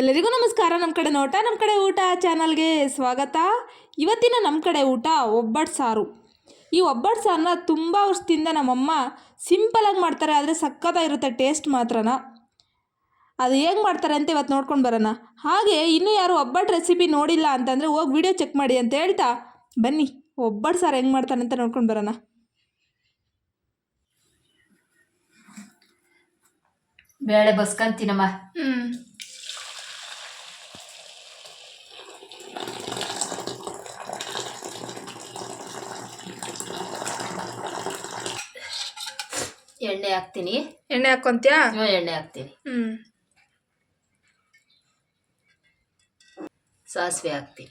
ಎಲ್ಲರಿಗೂ ನಮಸ್ಕಾರ. ನಮ್ಮ ಕಡೆ ನೋಟ ನಮ್ಮ ಕಡೆ ಊಟ ಚಾನಲ್ಗೆ ಸ್ವಾಗತ. ಇವತ್ತಿನ ನಮ್ಮ ಕಡೆ ಊಟ ಒಬ್ಬಟ್ಟು ಸಾರು. ಈ ಒಬ್ಬಟ್ಟು ಸಾರನ್ನ ತುಂಬ ವರ್ಷದಿಂದ ನಮ್ಮಮ್ಮ ಸಿಂಪಲಾಗಿ ಮಾಡ್ತಾರೆ ಆದರೆ ಸಖತ್ತಾಗಿರುತ್ತೆ ಟೇಸ್ಟ್ ಮಾತ್ರನ. ಅದು ಹೇಗೆ ಮಾಡ್ತಾರೆ ಅಂತ ಇವತ್ತು ನೋಡ್ಕೊಂಡು ಬರೋಣ. ಹಾಗೆ ಇನ್ನೂ ಯಾರು ಒಬ್ಬಟ್ಟು ರೆಸಿಪಿ ನೋಡಿಲ್ಲ ಅಂತಂದರೆ ಹೋಗಿ ವಿಡಿಯೋ ಚೆಕ್ ಮಾಡಿ ಅಂತ ಹೇಳ್ತಾ ಬನ್ನಿ ಒಬ್ಬಟ್ಟು ಸಾರು ಹೆಂಗೆ ಮಾಡ್ತಾರೆ ಅಂತ ನೋಡ್ಕೊಂಡು ಬರೋಣ. ಬೇಳೆ ಬಸ್ಕಂತೀನಮ್ಮ. ಹ್ಞೂ ಎಣ್ಣೆ ಹಾಕ್ತೀನಿ. ಎಣ್ಣೆ ಹಾಕೊಂತ್ಯಾ? ಎಣ್ಣೆ ಹಾಕ್ತೀನಿ. ಸಾಸಿವೆ ಹಾಕ್ತೀನಿ.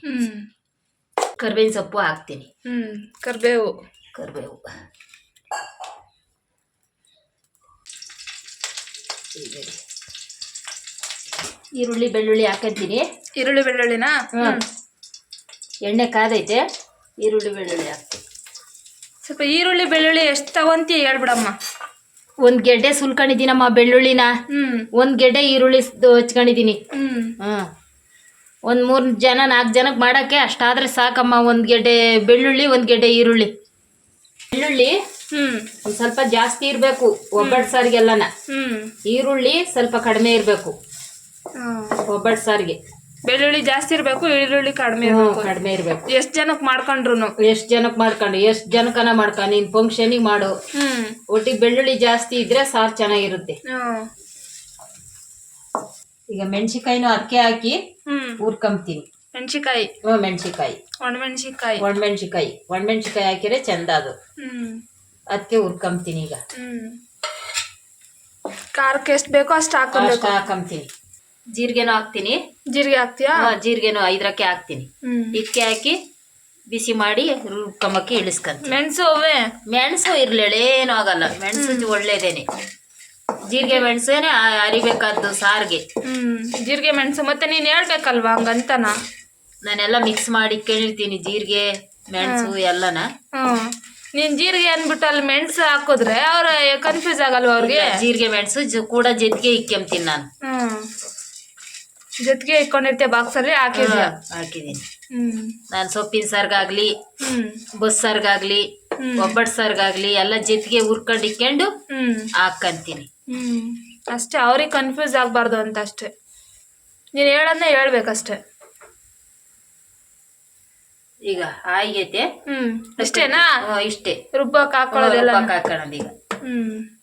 ಕರ್ಬೇವಿನ ಸೊಪ್ಪು ಹಾಕ್ತೀನಿ. ಕರ್ಬೇವು. ಕರಿಬೇವು. ಈರುಳ್ಳಿ ಬೆಳ್ಳುಳ್ಳಿ ಹಾಕಂತೀನಿ. ಈರುಳ್ಳಿ ಬೆಳ್ಳುಳ್ಳಿನಾ? ಹ್ಮ್. ಎಣ್ಣೆ ಕಾದೈತೆ. ಈರುಳ್ಳಿ ಬೆಳ್ಳುಳ್ಳಿ ಹಾಕ್ತೀನಿ. ಸ್ವಲ್ಪ ಈರುಳ್ಳಿ ಬೆಳ್ಳುಳ್ಳಿ ಎಷ್ಟು ತಗೊಂತೀಯ ಹೇಳ್ಬಿಡಮ್ಮ. ಒಂದು ಗೆಡ್ಡೆ ಸುಲ್ಕೊಂಡಿದ್ದೀನಮ್ಮ ಬೆಳ್ಳುಳ್ಳಿನ. ಹ್ಮ್. ಒಂದು ಗೆಡ್ಡೆ ಈರುಳ್ಳಿ ಹಚ್ಕೊಂಡಿದ್ದೀನಿ. ಹ್ಮ್. ಒಂದು ಮೂರು ಜನ ನಾಲ್ಕು ಜನಕ್ಕೆ ಮಾಡಕ್ಕೆ ಅಷ್ಟಾದ್ರೆ ಸಾಕಮ್ಮ ಒಂದು ಗೆಡ್ಡೆ ಬೆಳ್ಳುಳ್ಳಿ ಒಂದು ಗೆಡ್ಡೆ ಈರುಳ್ಳಿ. ಬೆಳ್ಳುಳ್ಳಿ ಹ್ಮ್. ಒಂದು ಸ್ವಲ್ಪ ಜಾಸ್ತಿ ಇರಬೇಕು ಒಬ್ಬಟ್ಟು ಸಾರಿಗೆಲ್ಲನ. ಹ್ಮ್. ಈರುಳ್ಳಿ ಸ್ವಲ್ಪ ಕಡಿಮೆ ಇರಬೇಕು. ಒಬ್ಬಟ್ಟು ಸಾರಿಗೆ. ಬೆಳ್ಳುಳ್ಳಿ ಜಾಸ್ತಿ ಇರಬೇಕು ಈರುಳ್ಳಿ ಕಡಿಮೆ ಇರಬೇಕು. ಕಡಿಮೆ ಇರಬೇಕು. ಎಷ್ಟ್ ಜನಕ್ಕೆ ಮಾಡ್ಕೊಂಡ್ರು ಎಷ್ಟು ಜನಕ್ಕೆ ಮಾಡ್ಕೊಂಡು ಎಷ್ಟು ಜನಕನ ಮಾಡ್ಕ ನೀನ್ ಫಂಕ್ಷನಿಗೆ ಮಾಡು. ಹ್ಮ್. ಒಟ್ಟಿಗೆ ಬೆಳ್ಳುಳ್ಳಿ ಜಾಸ್ತಿ ಇದ್ರೆ ಸಾರ್ ಚೆನ್ನಾಗಿರುತ್ತೆ. ಹ್ಮ್. ಈಗ ಮೆಣಸಿಕಾಯಿನೂ ಅದಕ್ಕೆ ಹಾಕಿ ಹ್ಮ್. ಹುರ್ಕೊಂತೀನಿ ಮೆಣಸಿಕಾಯಿ ಹ್ಞೂ ಮೆಣಸಿಕಾಯಿ ಒಣಮೆಣಸಿಕಾಯಿ ಒಣಮೆಣಸಿನ್ಕಾಯಿ. ಒಣಮೆಣಸಿನ್ಕಾಯಿ ಹಾಕಿದ್ರೆ ಚಂದ ಅದು. ಹ್ಮ್. ಅದಕ್ಕೆ ಹುರ್ಕೊಂತೀನಿ ಈಗ. ಹ್ಮ್. ಖಾರಕ್ಕೆ ಎಷ್ಟು ಬೇಕೋ ಅಷ್ಟು ಹಾಕೊಬೇಕು ಅಷ್ಟು ಹಾಕೊಂತೀನಿ ಜೀರಿಗೆನೂ ಹಾಕ್ತೀನಿ. ಜೀರಿಗೆ ಹಾಕ್ತೀಯಾ? ಜೀರಿಗೆನೂ ಐದರಕ್ಕೆ ಹಾಕ್ತೀನಿ. ಹ್ಮ್. ಇದಕ್ಕೆ ಹಾಕಿ ಬಿಸಿ ಮಾಡಿ ರುಬ್ಕೊಂಬಕ್ಕೆ ಇಳಿಸ್ಕೊಂತೀನಿ. ಮೆಣಸು ಅವೇ? ಮೆಣಸು ಇರ್ಲಿಲ್ಲ ಏನೂ ಆಗಲ್ಲ. ಮೆಣಸು ಒಳ್ಳೇದೇನೆ. ಜೀರಿಗೆ ಮೆಣಸೇನೆ ಅರಿಬೇಕಾದ್ದು ಸಾರಿಗೆ. ಹ್ಮ್. ಜೀರಿಗೆ ಮೆಣಸು ಮತ್ತೆ ನೀನ್ ಹೇಳ್ಬೇಕಲ್ವಾ ಹಂಗಂತನ? ನಾನೆಲ್ಲ ಮಿಕ್ಸ್ ಮಾಡಿ ಕೇಳಿರ್ತೀನಿ ಜೀರಿಗೆ ಮೆಣಸು ಎಲ್ಲನ. ಹ್ಮ್. ನೀನ್ ಜೀರಿಗೆ ಅಂದ್ಬಿಟ್ಟು ಅಲ್ಲಿ ಮೆಣಸು ಹಾಕಿದ್ರೆ ಅವ್ರ ಕನ್ಫ್ಯೂಸ್ ಆಗಲ್ವಾ ಅವ್ರಿಗೆ? ಜೀರಿಗೆ ಮೆಣಸು ಜ- ಕೂಡ ಜೊತೆಗೆ ಇಕ್ಕೆಂತೀನಿ ನಾನು. ಹ್ಮ್. ಜೊತೆಗೆ ಇಟ್ಕೊಂಡಿರ್ತೀಯ ಬಾಕ್ಸ್ ಅಲ್ಲಿ? ಹಾಕಿದೀನಿ ಹಾಕಿದ್ದೀನಿ. ಹ್ಮ್. ನಾನು ಸೊಪ್ಪಿನ ಸಾರ್ಗಾಗ್ಲಿ ಹ್ಮ್. ಬಸ್ ಸಾರ್ಗಾಗ್ಲಿ ಹ್ಮ್. ಒಬ್ಬಟ್ಟು ಸಾರ್ಗಾಗ್ಲಿ ಎಲ್ಲ ಜೊತೆಗೆ ಹುರ್ಕೊಂಡು ಇಕ್ಕೊಂಡು ಹ್ಮ್. ಹಾಕ್ಕಂತೀನಿ. ಹ್ಮ್. ಅಷ್ಟೇ ಅವ್ರಿಗೆ ಕನ್ಫ್ಯೂಸ್ ಆಗ್ಬಾರ್ದು ಅಂತ ಅಷ್ಟೇ. ನೀನ್ ಹೇಳೋದನ್ನ ಹೇಳ್ಬೇಕಷ್ಟೇ. ಈಗ ಆಗೈತೆ ಹ್ಮ್. ಅಷ್ಟೇನಾ ಹ್ಮ್, ಇಷ್ಟೇ. ರುಬ್ಬಕ್ ಹಾಕೊಳ್ಳೋದೆಲ್ಲ ಹಾಕೊಳ್ಳೋದು ಈಗ. ಹ್ಮ್.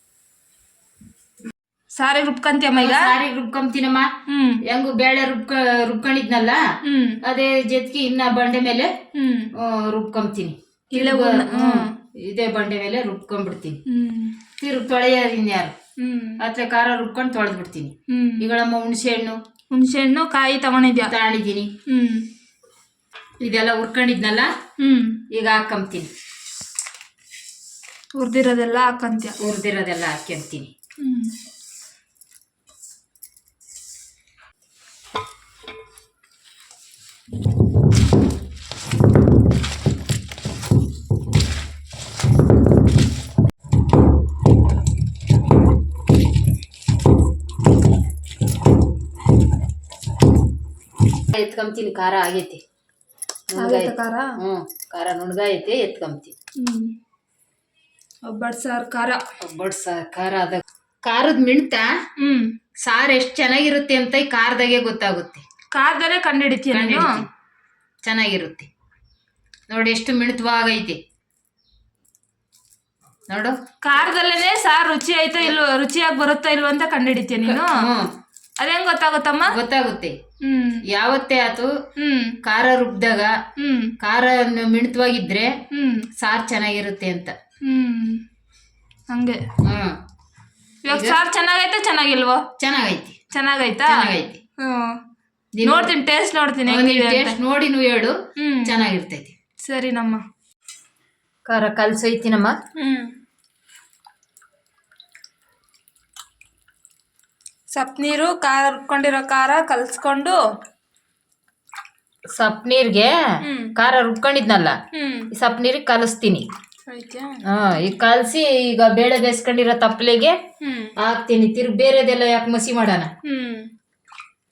ಸಾರಿ ರುಬ್ಕಂತೀಯಮ್ಮ ಈಗ? ಸಾರಿ ರುಬ್ಕೊಂತೀನಮ್ಮ ಹ್ಮ್. ಹೆಂಗು ಬೇಳೆ ರುಬ್ಕ ರುಬ್ಕೊಂಡಿದ್ನಲ್ಲ ಹ್ಮ್. ಅದೇ ಜೊತೆಗೆ ಇನ್ನ ಬಂಡೆ ಮೇಲೆ ಹ್ಮ್. ಆ, ರುಬ್ಕೊಂತೀನಿ. ಇಲ್ಲ ಹ್ಮ್, ಇದೇ ಬಂಡೆ ಮೇಲೆ ರುಬ್ಕೊಂಡ್ಬಿಡ್ತೀನಿ ಹ್ಮ್. ತಿರುಗಿ ತೊಳೆಯೋದಿನ್ ಯಾರು? ಹ್ಮ್. ಅತ್ತೆ ಖಾರ ರುಬ್ಕೊಂಡು ತೊಳೆದ್ಬಿಡ್ತೀನಿ. ಹ್ಮ್. ಈಗಳಮ್ಮ ಹುಣಸೆ ಹಣ್ಣು ಹುಣಸೆ ಹಣ್ಣು ಕಾಯಿ ತಗೊಂಡಿದ್ಯಾ? ತಾಳಿದ್ದೀನಿ. ಹ್ಮ್. ಇದೆಲ್ಲ ಹುರ್ಕೊಂಡಿದ್ನಲ್ಲ ಹ್ಮ್. ಈಗ ಹಾಕೊಂತೀನಿ. ಹುರ್ದಿರೋದೆಲ್ಲ ಹಾಕಂತ್ಯ? ಹುರಿದಿರೋದೆಲ್ಲ ಹಾಕ್ಯಂತೀನಿ. ಹ್ಮ್. ಎತ್ಕೊಂತೀನಿ ಖಾರ ಆಗೈತಿ. ಖಾರ? ಹ್ಞೂ ಖಾರ ನುಣ್ಗೈತೆ ಎತ್ಕೊಂತೀನಿ ಒಬ್ಬಟ್ಟು ಸಾರು ಖಾರ. ಒಬ್ಬಟ್ಟು ಸಾರು ಖಾರ ಅದ ಖಾರದ ಮಿಣ್ತ ಹ್ಮ್. ಸಾರು ಎಷ್ಟು ಚೆನ್ನಾಗಿರುತ್ತೆ ಅಂತ ಈ ಖಾರದಾಗೆ ಗೊತ್ತಾಗುತ್ತೆ. ಖಾರದಲ್ಲೇ ಕಂಡಿಡಿತೀಯ ನೀನು. ಚೆನ್ನಾಗಿರುತ್ತೆ. ನೋಡಿ ಎಷ್ಟು ಮಿಣಿತವಾಗೈತಿ. ನೋಡು. ಖಾರದಲ್ಲೇನೆ ಸಾರ್ ರುಚಿ ಆಯ್ತಾ ಇಲ್ವೋ ರುಚಿಯಾಗಿ ಬರುತ್ತಾ ಇಲ್ವೋ ಅಂತ ಕಂಡಿಡಿತೀಯ ನೀನು? ಹ್ಮ್. ಅದೇಂಗ್ ಗೊತ್ತಾಗುತ್ತಮ್ಮ? ಗೊತ್ತಾಗುತ್ತೆ. ಹ್ಮ್. ಯಾವತ್ತೇ ಆತು ಹ್ಮ್. ಖಾರ ರುಬ್ದಾಗ ಹ್ಮ್. ಖಾರ ಮಿಣ್ತವಾಗಿದ್ರೆ ಹ್ಮ್. ಸಾರು ಚೆನ್ನಾಗಿರುತ್ತೆ ಅಂತ. ಹ್ಮ್. ಹಂಗೆ. ಹ್ಮ್. ಇವಾಗ ಸಾರ್ ಚೆನ್ನಾಗೈತಾ ಚೆನ್ನಾಗಿಲ್ವೋ? ಚೆನ್ನಾಗೈತಿ. ಚೆನ್ನಾಗೈತಾ? ಚೆನ್ನಾಗೈತಿ. ಹ್ಮ್. ನೋಡ್ತೀನಿ ಟೇಸ್ಟ್ ನೋಡ್ತೀನಿ ಹೆಂಗಿದೆ ಅಂತ. ಟೇಸ್ಟ್ ನೋಡಿ ನೀವು ಹೇಳು ಹ್ಮ್. ಚೆನ್ನಾಗಿರ್ತೈತಿ. ಸರಿ ನಮ್ಮ. ಖಾರ ಕಲ್ಸೈತಿನಮ್ಮ ಹ್ಮ್. ಸಪ್ ನೀರು ಖಾರ ರುಬ್ಕೊಂಡಿರೋ ಖಾರ ಕಲ್ಸ್ಕೊಂಡು. ಸಪ್ ನೀರ್ಗೆ ಹ್ಮ್. ಖಾರ ರುಬ್ಕೊಂಡಿದ್ನಲ್ಲ ಹ್ಮ್. ಈ ಸಪ್ ನೀರಿಗೆ ಕಲಿಸ್ತೀನಿ. ಆಯ್ತಾ? ಹಾ ಈಗ ಕಲಸಿ ಈಗ ಬೇಳೆ ಬೇಯಿಸ್ಕೊಂಡಿರೋ ತಪ್ಪಲೆಗೆ ಹ್ಮ್. ಹಾಕ್ತೀನಿ ತಿರ್ಗಿ ಬೇರೆದೆಲ್ಲ ಯಾಕೆ ಮಸಿ ಮಾಡೋಣ? ಹ್ಮ್.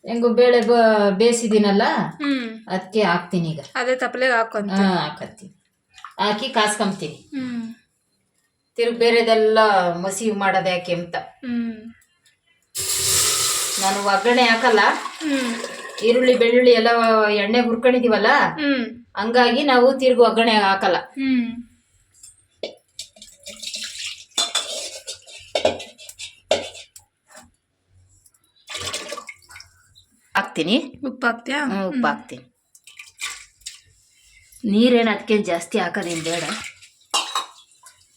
ಹೆಂಗು ಬೇಳೆ ಬ ಬೇಯಿಸಿದ್ದೀನಲ್ಲ? ಅದಕ್ಕೆ ಹಾಕ್ತೀನಿ ಈಗ. ಅದೇ ತಪ್ಪಲೆಗೆ ಹಾಕೊಂತ ಹಾಕತ್ತೀನಿ. ಹಾಕಿ ಕಾಸ್ಕೊಂತೀನಿ ತಿರುಗ ಬೇರೆದೆಲ್ಲ ಮಸಿ ಮಾಡೋದು ಯಾಕೆ ಅಂತ ನಾನು ಒಗ್ಗರಣೆ ಹಾಕಲ್ಲ. ಈರುಳ್ಳಿ ಬೆಳ್ಳುಳ್ಳಿ ಎಲ್ಲ ಎಣ್ಣೆ ಹುರ್ಕೊಂಡಿದೀವಲ್ಲ? ಹಂಗಾಗಿ ನಾವು ತಿರುಗು ಒಗ್ಗರಣೆ ಹಾಕಲ್ಲ. ಹಾಕ್ತೀನಿ ಉಪ್ಪು ಹಾಕ್ತೀಯಾ ಉಪ್ಪು ಹಾಕ್ತೀನಿ ನೀರೇನು ಅದಕ್ಕೇನು ಜಾಸ್ತಿ ಹಾಕೋದೇನು ಬೇಡ.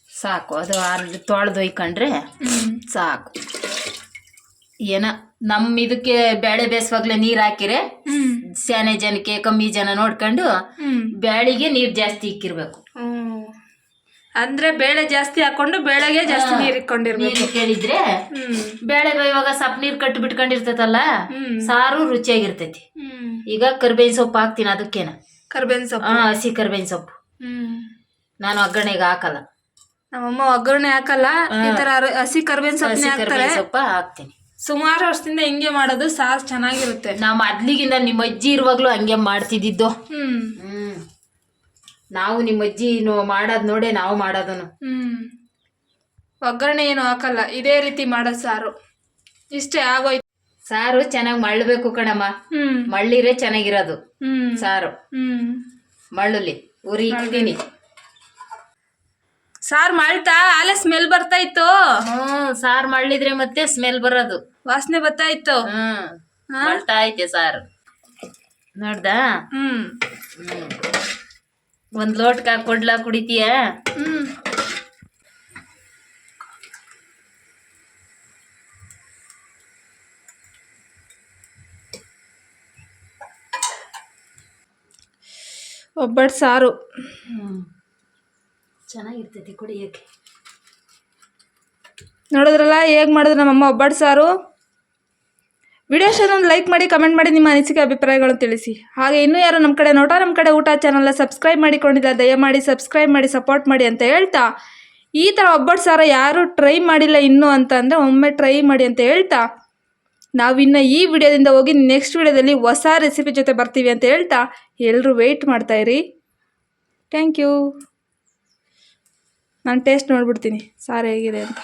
ಸಾಕು ಅದು ಆರು ತೊಳೆದು ಒಯ್ಕೊಂಡ್ರೆ ಸಾಕು. ಏನ ನಮ್ಮ ಇದಕ್ಕೆ ಬೇಳೆ ಬೇಯಿಸುವಾಗ್ಲೇ ನೀರು ಹಾಕಿರೆ ಸ್ಯಾನೆ ಜನಕ್ಕೆ ಕಮ್ಮಿ ಜನ ನೋಡ್ಕೊಂಡು ಬ್ಯಾಳಿಗೆ ನೀರು ಜಾಸ್ತಿ ಇಕ್ಕಿರ್ಬೇಕು. ಅಂದ್ರೆ ಬೇಳೆ ಜಾಸ್ತಿ ಹಾಕೊಂಡು ಬೇಳೆಗೆ ಜಾಸ್ತಿ ನೀರು ಇಟ್ಕೊಂಡಿರ್ಬೇಕು. ನೀರು ಕೇಳಿದ್ರೆ ಬೇಳೆ ಬೇಯುವಾಗ ಸಪ್ ನೀರ್ ಕಟ್ಟಿ ಬಿಟ್ಕೊಂಡಿರ್ತೈತಲ್ಲ ಸಾರು ರುಚಿಯಾಗಿರ್ತೈತಿ. ಈಗ ಕರ್ಬೇವಿನ ಸೊಪ್ಪು ಹಾಕ್ತೀನಿ ಅದಕ್ಕೇನ. ಕರ್ಬೇವಿನ ಸೊಪ್ಪು. ಹಾ ಹಸಿ ಕರ್ಬೇವಿನ ಸೊಪ್ಪು. ಹ್ಮ್. ನಾನು ಒಗ್ಗರಣೆಗೆ ಹಾಕಲ್ಲ. ನಮ್ಮಮ್ಮ ಒಗ್ಗರಣೆ ಹಾಕಲ್ಲ ಈ ತರ ಹಸಿ ಕರ್ಬೇವಿನ ಸೊಪ್ಪು ಹಾಕ್ತಾರೆ. ಸೊಪ್ಪ ಹಾಕ್ತೀನಿ. ಸುಮಾರು ವರ್ಷದಿಂದ ಹಿಂಗೆ ಮಾಡೋದು ಸಾರು ಚೆನ್ನಾಗಿರುತ್ತೆ. ನಮ್ಮ ಮೊದ್ಲಿಗಿಂದ ನಿಮ್ಮ ಅಜ್ಜಿ ಇರುವಾಗ್ಲೂ ಹಂಗೆ ಮಾಡ್ತಿದ್ದಿದ್ದು. ಹ್ಮ್. ಹ್ಮ್. ನಾವು ನಿಮ್ಮ ಅಜ್ಜಿ ಮಾಡೋದ್ ನೋಡೇ ನಾವು ಮಾಡೋದನು. ಹ್ಮ್. ಒಗ್ಗರಣೆ ಏನು ಹಾಕಲ್ಲ ಇದೇ ರೀತಿ ಮಾಡೋದು ಸಾರು. ಇಷ್ಟೇ ಆಗೋಯ್ತು. ಸಾರು ಚೆನ್ನಾಗಿ ಮಳ್ಳಬೇಕು ಕಣಮ್ಮ. ಹ್ಮ್. ಮಳ್ಳಿರೆ ಚೆನ್ನಾಗಿರೋದು ಹ್ಮ್. ಸಾರು. ಹ್ಮ್. ಮಳ್ಳುಲಿ ಉರಿ ಇಕ್ತೀನಿ ಸಾರು ಮಾಡ್ತಾ ಆಲೆ ಸ್ಮೆಲ್ ಬರ್ತಾ ಇತ್ತು? ಹ್ಮ್ ಸಾರು ಮಳ್ಳಿದ್ರೆ ಮತ್ತೆ ಸ್ಮೆಲ್ ಬರೋದು. ವಾಸನೆ ಬರ್ತಾ ಇತ್ತು? ಹ್ಮ್. ಹಾ? ಮಳ್ತಾ ಐತೆ ಸಾರು. ನೋಡ್ದಾ? ಹ್ಮ್. ಹ್ಮ್. ಒಂದ್ ಲೋಟ್ಕ ಕೊಡ್ಲಾ ಕುಡಿತೀಯ? ಹ್ಮ್. ಒಬ್ಬಟ್ಟು ಸಾರು. ಹ್ಮ್. ಚೆನ್ನಾಗಿರ್ತೈತಿ ಕುಡಿಯಕ್ಕೆ. ನೋಡಿದ್ರಲ್ಲ ಹೇಗೆ ಮಾಡಿದ್ರು ನಮ್ಮಮ್ಮ ಒಬ್ಬಟ್ಟು ಸಾರು? ವಿಡಿಯೋ ಲೈಕ್ ಮಾಡಿ, ಕಮೆಂಟ್ ಮಾಡಿ ನಿಮ್ಮ ಅನಿಸಿಕೆ ಅಭಿಪ್ರಾಯಗಳನ್ನು ತಿಳಿಸಿ. ಹಾಗೆ ಇನ್ನೂ ಯಾರು ನಮ್ಮ ಕಡೆ ನೋಟ, ನಮ್ಮ ಕಡೆ ಊಟ ಚಾನಲ್ನ ಸಬ್ಸ್ಕ್ರೈಬ್ ಮಾಡಿಕೊಂಡಿಲ್ಲ, ದಯಮಾಡಿ ಸಬ್ಸ್ಕ್ರೈಬ್ ಮಾಡಿ ಸಪೋರ್ಟ್ ಮಾಡಿ ಅಂತ ಹೇಳ್ತಾ, ಈ ಥರ ಒಬ್ಬಟ್ಟು ಸಾರ ಯಾರು ಟ್ರೈ ಮಾಡಿಲ್ಲ ಇನ್ನೂ ಅಂತ ಅಂದರೆ ಒಮ್ಮೆ ಟ್ರೈ ಮಾಡಿ ಅಂತ ಹೇಳ್ತಾ ನಾವಿನ್ನು ಈ ವಿಡಿಯೋದಿಂದ ಹೋಗಿ ನೆಕ್ಸ್ಟ್ ವಿಡಿಯೋದಲ್ಲಿ ಹೊಸ ರೆಸಿಪಿ ಜೊತೆ ಬರ್ತೀವಿ ಅಂತ ಹೇಳ್ತಾ ಎಲ್ಲರೂ ವೆಯ್ಟ್ ಇರಿ. ಥ್ಯಾಂಕ್ ಯು ನಾನು ಟೇಸ್ಟ್ ನೋಡ್ಬಿಡ್ತೀನಿ. ಸಾರು ಹೇಗಿದೆ ಅಂತ.